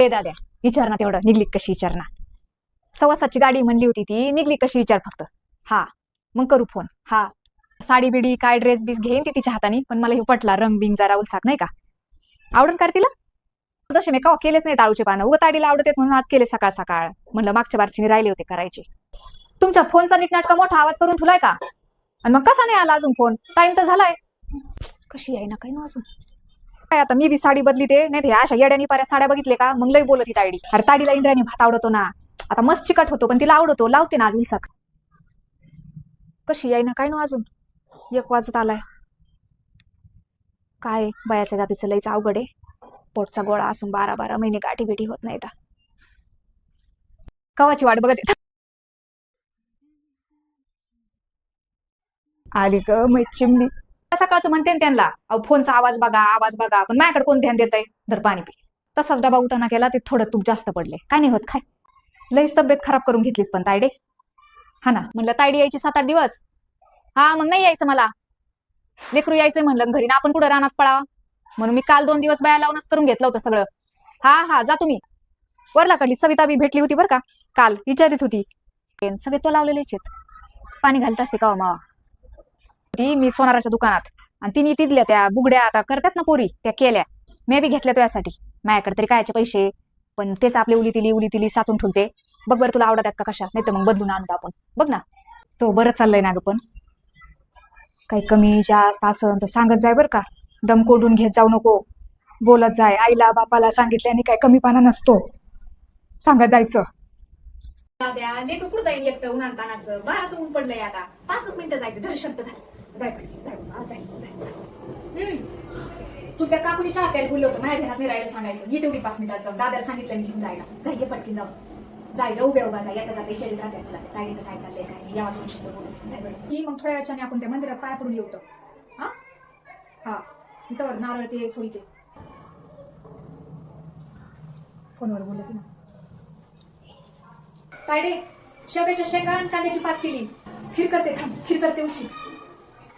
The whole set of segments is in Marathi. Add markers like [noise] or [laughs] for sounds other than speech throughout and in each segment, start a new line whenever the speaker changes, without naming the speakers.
ते दाद्या विचार ना तेवढं. निघली कशी विचार ना? सवासाची गाडी म्हणली होती ती. निघली कशी विचार फक्त? हा. मग करू फोन हा. साडी बिडी काय ड्रेस बीस घेईन ती तिच्या हाताने. पण मला हे पटला रंग बिंग जरा उलसाक नाही का? आवडून कर तिला? तसे मी केलेच नाही ताळूचे पानं. उगं ताडीला आवडत म्हणून आज केले सकाळ सकाळ. म्हणलं मागच्या बारची राहिले होते करायचे. तुमच्या फोनचा नीटनाटका मोठा आवाज करून ठेवलाय का? आणि मग कसा नाही आला अजून फोन टाइम तर झालाय. कशी आहे ना काही ना अजून? काय आता? मी बी साडी बदली ते. नाही ते अशा येड्यानी पाऱ्या साड्या बघितले का? मग लई बोलत ही तायडी अरे ताडीला इंद्रायणी भात आवडतो ना. आता मस्त चिकट होतो पण तिला आवडतो. लावते ना आज उलसाक कशी आहे ना? काय ना अजून? एक वाजत आलाय. काय बायाच्या जातीचं लईच अवघड आहे. पोटचा गोळा असून बारा बारा महिने गाठी बिठी होत नाही कवाची वाट बघत येत आली ग मै चिमणी. सकाळचं म्हणते ना त्यांना अहो फोनचा आवाज बघा आवाज बघा पण माझ्याकडे कोण ध्यान देत आहे धर पाणी पी. तसाच डबा उताना केला ते थोडं तूप जास्त पडले. काय नाही होत काय लईच तब्येत खराब करून घेतलीस पण तायडे. हा ना. म्हणलं तायडी यायची सात आठ दिवस. हा मग नाही यायचं मला. लेकरू यायचंय म्हणलं घरी ना आपण कुठं रानात पळावा? म्हणून मी काल दोन दिवस बाया लावूनच करून घेतलं होतं सगळं. हा हा जा तुम्ही. वरलाकडली सविता बी भेटली होती बरं का काल विचारित होती. सगळे तो लावलेलेच आहेत. पाणी घालत असते का हो, मावा? ती मी सोनाराच्या दुकानात. आणि तिने तिथल्या त्या बुगड्या आता करतात ना पोरी त्या केल्या. मी बी घेतल्या तुझ्यासाठी माझ्याकडे तरी कायचे पैसे? पण तेच आपले उली तिली उली तिली साचून ठेवते. बघ बरं तुला आवडत का कशा? नाही तर मग बदलून आणतो आपण. बघ ना. तो बरं चाललंय ना ग पण. काही कमी जास्त असं तर सांगत जाय बरं का. दम कोडून घेत जाऊ नको. बोलत जाय. आईला बापाला सांगितल्याने काय कमीपणा नसतो. सांगत जायचं.
लेकरू कुठं जाईल एकटं उन्हात तानाचं बाराचं ऊन पडलंय आता. पाचच मिनिटं जायचं. धर शब्द जाय पडली जाय बाबा, जाय जाय. तू त्या काकुनी चहा प्यायला बोललो होतं माझ्या घरात नाही राहायला सांगायचं. ये तेवढी पाच मिनिटात जाऊ दादाला सांगितलं मी घेऊन जायला. जाय ये पटकीन जाऊ जाय ग उभ्या उभा जाय येता जाते विचारित राहत्या तुला. ताईचं काय चाललंय काय नाही. यावा दोन शब्द बोलू जाय बरं. ही मग थोड्या वेळाने आपण त्या मंदिरात पाया पडून येऊ हा? हा. इथं नारळ ते सोडीचे फोनवर बोलत ना तायडे शेवग्याच्या शेंगा आणि कांद्याची पात केली. खीर करते थांब. खीर करते उशी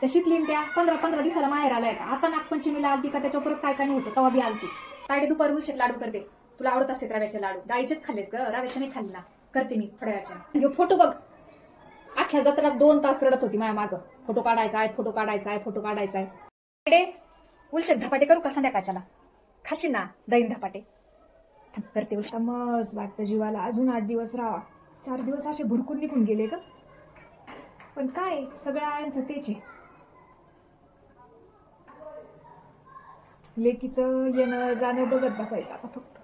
त्या शिकलीन त्या. पंधरा पंधरा दिवसाला माहेर आलाय का? आता नागपंचमीला आलती का? त्याच्या परत काय काय नव्हतं? तवा बी आलती. तायडे दुपारी उलशेत लाडू करते. तुला आवडत असते रव्याचे लाडू? डाळीचेच खाल्लेस ग. रव्याचे नाही खाल्ले ना. करते मी थोड्या वेळाच्या. फोटो बघ. अख्ख्या जत्रात दोन तास रडत होती माझ्या मागं. फोटो काढायचा आहे फोटो काढायचा आहे फोटो काढायचा आहे. तायडे उलशेत धपाटे करू का संध्याकाळच्याला? खाशील ना दहीन धपाटे? करते उलशा मस्त वाटतं जीवाला. अजून आठ दिवस राहा. चार दिवस असे भुरकून निघून गेले ग. पण काय सगळ्या आयांचं तेच आहे. लेकीचं येणं जाणं बघत बसायचं आता फक्त.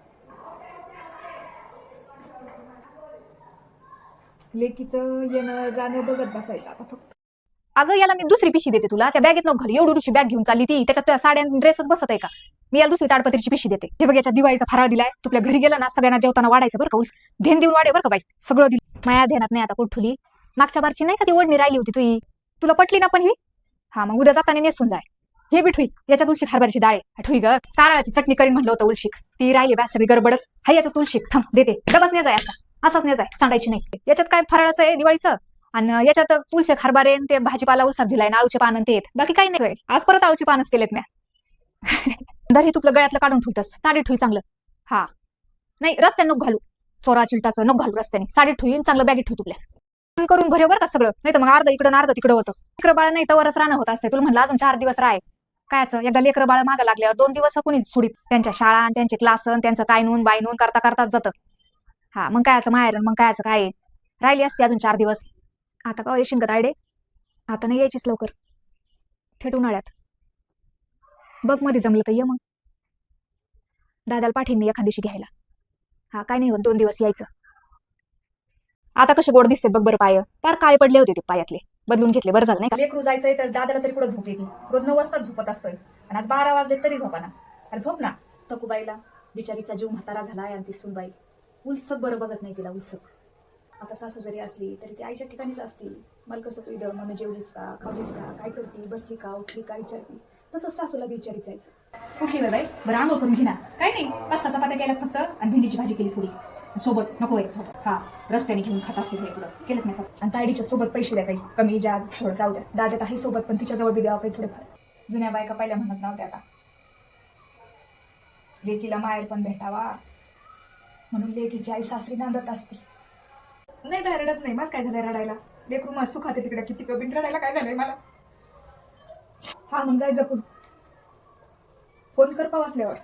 लेकीचं येणं जाणं बघत बसायचं आता फक्त.
अगं याला मी दुसरी पिशी देते तुला. त्या बॅगेत नको घरी एवढी बॅग घेऊन चालली ती. त्याच्यात तुझ्या साड्या ड्रेसच बसत आहे का? मी याला दुसरी ताडपत्रीची पिशी देते. हे बघ याच्या दिवाळीचा फराळ दिलाय. तुला घरी गेला ना सगळ्यांना जेवताना वाढायचं बरं का उस धेन देऊन वाढे बरं का बाई. सगळं दिलं. माया ध्यानात नाही आता कुठली. मागच्या बारची नाही का ती ओढणी राहिली होती तुही तुला पटली ना पण ही? हा मग उद्या जाताना नेसून जाय. हे बी ठुई याच्यात उलशिक हरभऱ्याची डाळे. ठुई ग कारळाची चटणी करीन म्हणलं होतं उलशीक. ती राहिली बा सगळी गडबडच. हाय याच्यात उलशिक थांब देते. डबस ने जाय असा. असाच ने जाय नाही. याच्यात काय फराळाचं आहे दिवाळीचं? आणि याच्यात उलशेक हरभरे ते भाजीपाला उलसात दिलाय आळूचे पानं ते बाकी काही नाही. आज परत आळूचे पानच केलेत म्या. [laughs] दर हे तुपलं गळ्यातलं काढून ठेवतस साडी ठुई चांगलं. हा. नाही रस्त्याने नको घालू. चोरा चिलटाचं नको घालू रस्त्याने. साडी ठुईन चांगलं बॅगेत ठेवू तुपल्या करून भरे बरं का सगळं. नाही तर मग अर्ध इकडं अर्ध तिकडं होतं. इकडं बाळ नाही तवरच राहणं होत असते. तुला म्हणलं अजून चार दिवस राय कायचं? एकदा लेकरं बाळ मागं लागल्यावर दोन दिवस कुणी सुडीत त्यांच्या शाळा आणि त्यांचे क्लास त्यांचं काय नून बाय नून करता करताच जातं. हा मग कायचं माहेर मग कायचं काय? राहिली असते अजून चार दिवस. आता का येशील का तायडे? आता नाही यायचीच लवकर. थेट उन्हाळ्यात. बघमध्ये जमलं तर ये मग. दादाला पाठीन मी एखाद दिवशी घ्यायला. हा काय नाही होत दोन दिवस यायचं. आता कसे गोड दिसते बघ बरं पाय. तर काळे पडले होते ते पायातले. बदलून घेतले. बरं झालं नाही का?
लेकरू जायचंय तर दादाला तरी कुठं झोप येते रोज नऊ वाजताच झोपत असतोय. आणि आज बारा वाजले तरी झोपा ना अरे झोप ना. सकुबाईला बिचारीचा जीव म्हातारा झालाय आणि ती सुनबाई. उलसक बरं बघत नाही तिला उलसक आता सासू जरी असली तरी ती आईच्या ठिकाणीच असती. मला कसं तू इथं मम्मी जेवलीस का खावलीस का काय करती बसली का उठली का विचारती. तसंच सासूला बी विचारित जायचं. उठली बाई? बरं आंघोळ करून घे ना. काय नाही पाच सहा चपात्या गेल्यात फक्त आणि भेंडीची भाजी केली थोडी. सोबत नको एक सोबत. हा रस्त्याने घेऊन खात असतील हे पुढं. केलं नाही आणि तायडीच्या सोबत पैसे द्या काही कमी जास्त थोडं जाऊ द्या. दाद्यात आहे सोबत पण तिच्याजवळ बी द्यावं काही थोडंफार. जुन्या बायका पहिल्या म्हणत नव्हत्या आता. लेकीला माहेर पण भेटावा. म्हणून लेकीची आई सासरी नांदत असते.
नाही बाहेर रडत नाही. मला काय झालंय रडायला? लेकरू मस्त खाते तिकडे. किती कबीन रडायला काय झालंय मला?
हा मग जाय जपून. फोन कर पाव असल्यावर.